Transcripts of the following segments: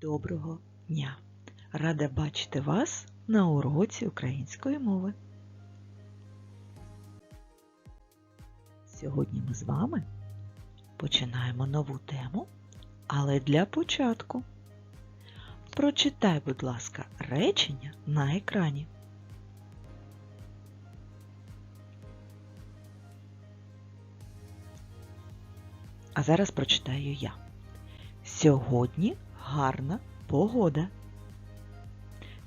Доброго дня! Рада бачити вас на уроці української мови. Сьогодні ми з вами починаємо нову тему, але для початку. Прочитай, будь ласка, речення на екрані. А зараз прочитаю я. Сьогодні гарна погода.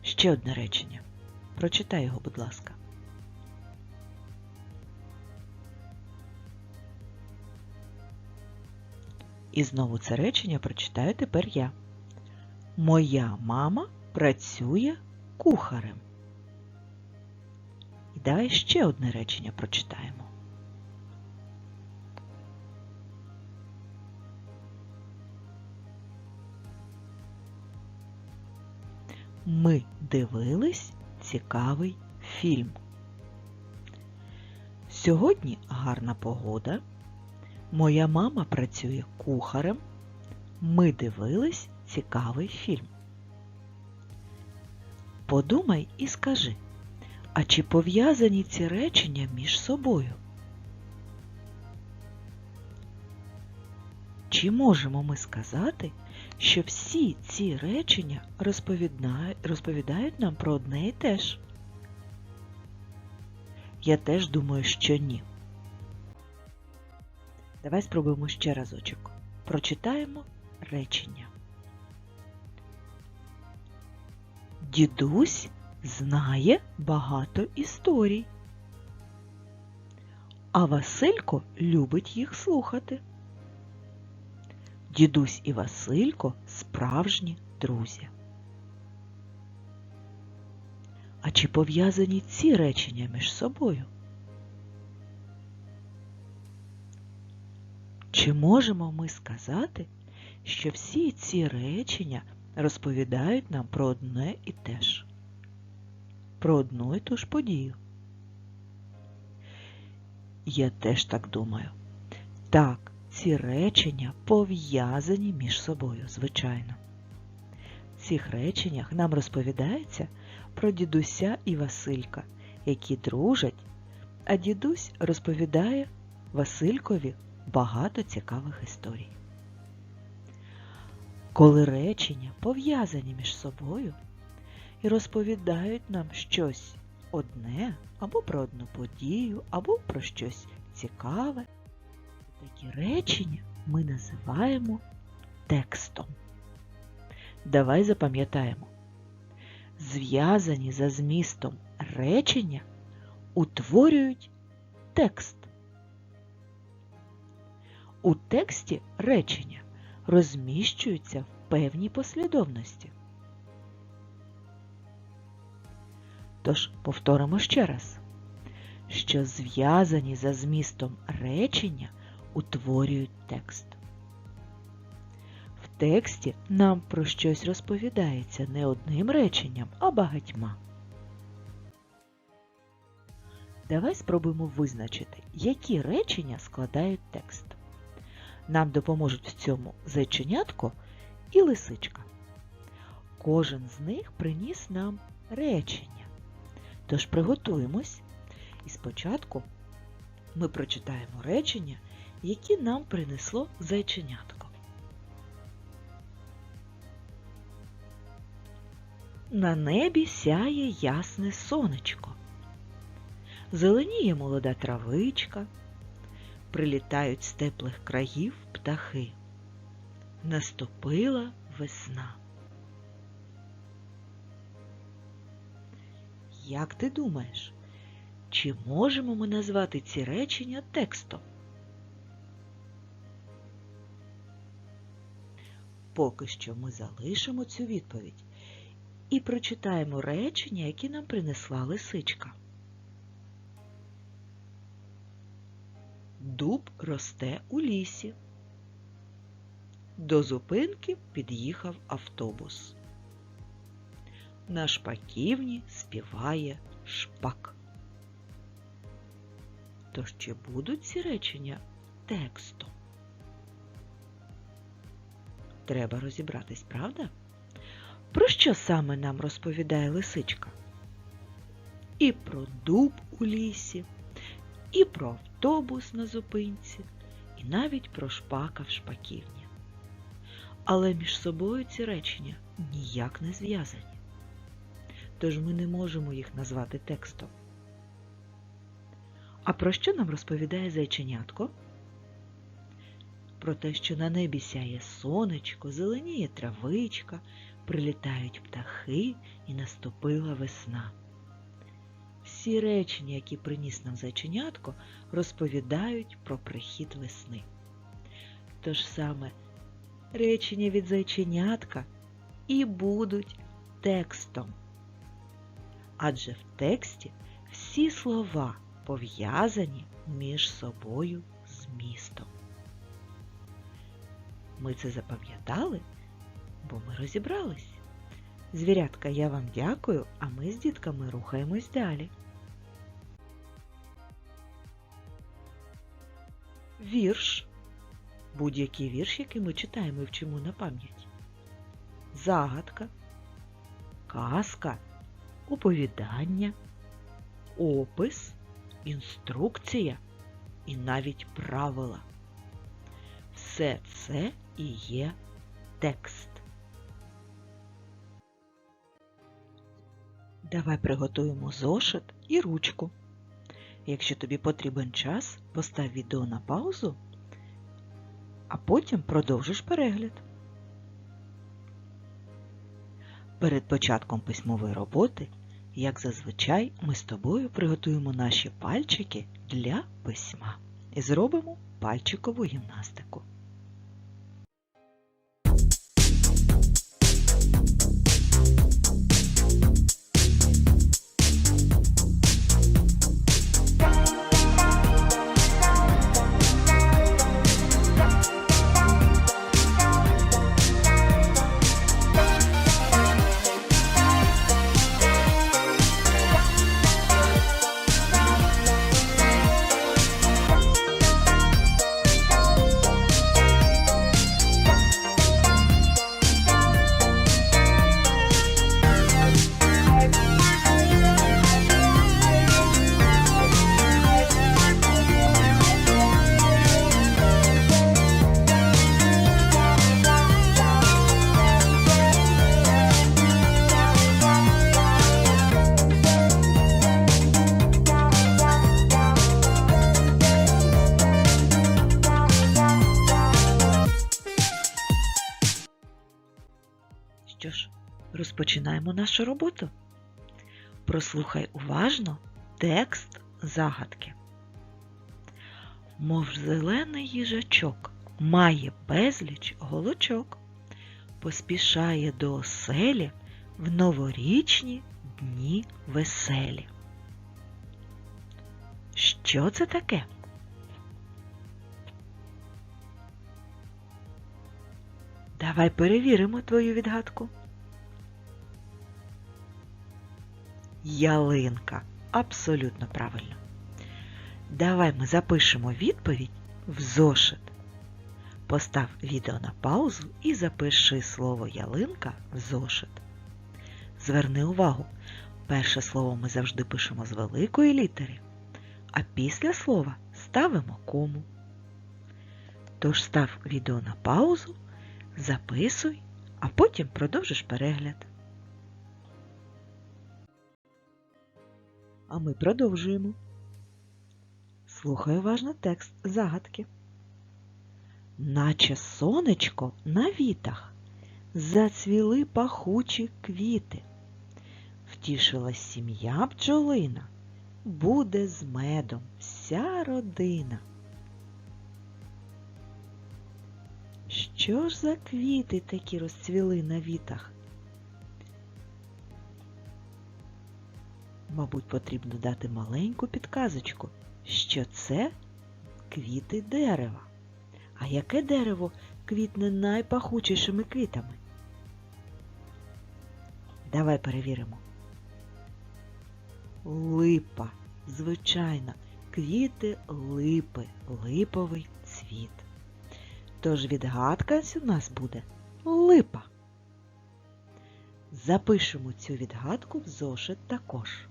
Ще одне речення. Прочитай його, будь ласка. І знову це речення прочитаю тепер я. Моя мама працює кухарем. І давай ще одне речення прочитаємо. Ми дивились цікавий фільм. Сьогодні гарна погода. Моя мама працює кухарем. Ми дивились цікавий фільм. Подумай і скажи, а чи пов'язані ці речення між собою? Чи можемо ми сказати, що всі ці речення розповідають, нам про одне і те ж? Я теж думаю, що ні. Давай спробуємо ще разочок. Прочитаємо речення. Дідусь знає багато історій, а Василько любить їх слухати. Дідусь і Василько справжні друзі. А чи пов'язані ці речення між собою? Чи можемо ми сказати, що всі ці речення розповідають нам про одне і те ж, про одну і ту ж подію? Я теж так думаю. Так, ці речення пов'язані між собою, звичайно. В цих реченнях нам розповідається про дідуся і Василька, які дружать, а дідусь розповідає Василькові багато цікавих історій. Коли речення пов'язані між собою і розповідають нам щось одне або про одну подію, або про щось цікаве, такі речення ми називаємо текстом. Давай запам'ятаємо. Зв'язані за змістом речення утворюють текст. У тексті речення розміщуються в певній послідовності. Тож повторимо ще раз, що зв'язані за змістом речення утворюють текст. В тексті нам про щось розповідається не одним реченням, а багатьма. Давай спробуємо визначити, які речення складають текст. Нам допоможуть в цьому зайченятко і лисичка. Кожен з них приніс нам речення. Тож приготуємось і спочатку ми прочитаємо речення, які нам принесло зайченятко. На небі сяє ясне сонечко. Зеленіє молода травичка, прилітають з теплих країв птахи. Наступила весна. Як ти думаєш, чи можемо ми назвати ці речення текстом? Поки що ми залишимо цю відповідь і прочитаємо речення, які нам принесла лисичка. Дуб росте у лісі. До зупинки під'їхав автобус. На шпаківні співає шпак. Тож чи будуть ці речення текстом? Треба розібратись, правда? Про що саме нам розповідає лисичка? І про дуб у лісі, і про автобус на зупинці, і навіть про шпака в шпаківні. Але між собою ці речення ніяк не зв'язані. Тож ми не можемо їх назвати текстом. А про що нам розповідає зайченятко? Про те, що на небі сяє сонечко, зеленіє травичка, прилітають птахи і наступила весна. Всі речення, які приніс нам зайченятко, розповідають про прихід весни. Тож саме речення від зайченятка і будуть текстом. Адже в тексті всі слова пов'язані між собою змістом. Ми це запам'ятали, бо ми розібрались. Звірятка, я вам дякую, а ми з дітками рухаємось далі. Вірш. Будь-який вірш, який ми читаємо і вчимо на пам'ять. Загадка, казка, оповідання, опис, інструкція і навіть правила. Все це і є текст. Давай приготуємо зошит і ручку. Якщо тобі потрібен час, постав відео на паузу, а потім продовжиш перегляд. Перед початком письмової роботи, як зазвичай, ми з тобою приготуємо наші пальчики для письма і зробимо пальчикову гімнастику. Нашу роботу. Прослухай уважно текст загадки. Мов зелений їжачок має безліч голочок, поспішає до оселі в новорічні дні веселі. Що це таке? Давай перевіримо твою відгадку. Ялинка. Абсолютно правильно. Давай ми запишемо відповідь в зошит. Постав відео на паузу і запиши слово ялинка в зошит. Зверни увагу, перше слово ми завжди пишемо з великої літери, а після слова ставимо кому. Тож став відео на паузу записуй, а потім продовжиш перегляд. А ми продовжуємо. Слухай уважно текст загадки. Наче сонечко на вітах зацвіли пахучі квіти. Втішилась сім'я бджолина, буде з медом вся родина. Що ж за квіти такі розцвіли на вітах? Мабуть, потрібно дати маленьку підказочку, що це квіти дерева. А яке дерево квітне найпахучішими квітами? Давай перевіримо. Липа, звичайно, квіти липи, липовий цвіт. Тож відгадка у нас буде липа. Запишемо цю відгадку в зошит також.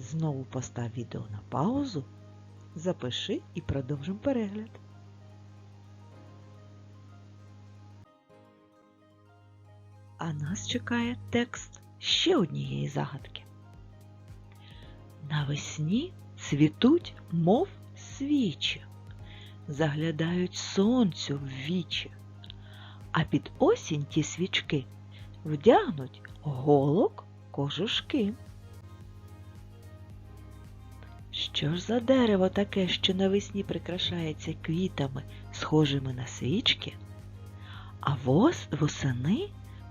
Знову постав відео на паузу, запиши і продовжимо перегляд. А нас чекає текст ще однієї загадки. Навесні цвітуть, мов свічі, заглядають сонцю в вічі, а під осінь ті свічки вдягнуть голок кожушки. Що ж за дерево таке, що навесні прикрашається квітами, схожими на свічки, а вос восени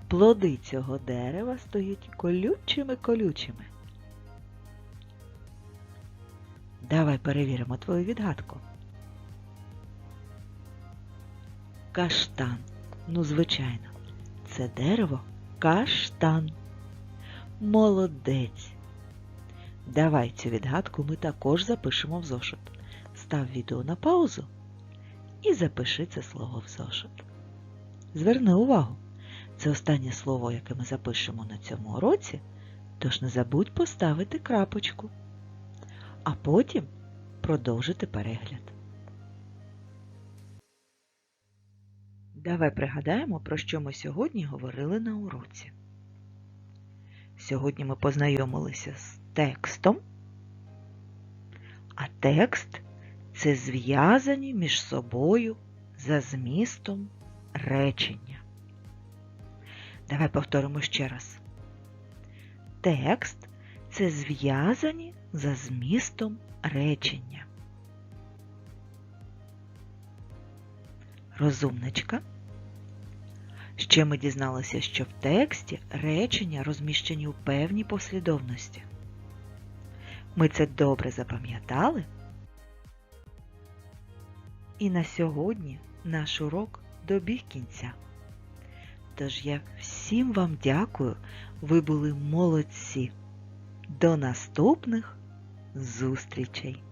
плоди цього дерева стоять колючими-колючими. Давай перевіримо твою відгадку. Каштан. Ну, звичайно, це дерево каштан. Молодець. Давай цю відгадку ми також запишемо в зошит. Став відео на паузу і запиши це слово в зошит. Зверни увагу, це останнє слово, яке ми запишемо на цьому уроці, тож не забудь поставити крапочку, а потім продовжити перегляд. Давай пригадаємо, про що ми сьогодні говорили на уроці. Сьогодні ми познайомилися з текстом, а текст це зв'язані між собою за змістом речення. Давай повторимо ще раз. Текст це зв'язані за змістом речення. Розумничка. Ще ми дізналися, що в тексті речення розміщені у певній послідовності. Ми це добре запам'ятали. І на сьогодні наш урок добіг кінця. Тож я всім вам дякую, ви були молодці. До наступних зустрічей!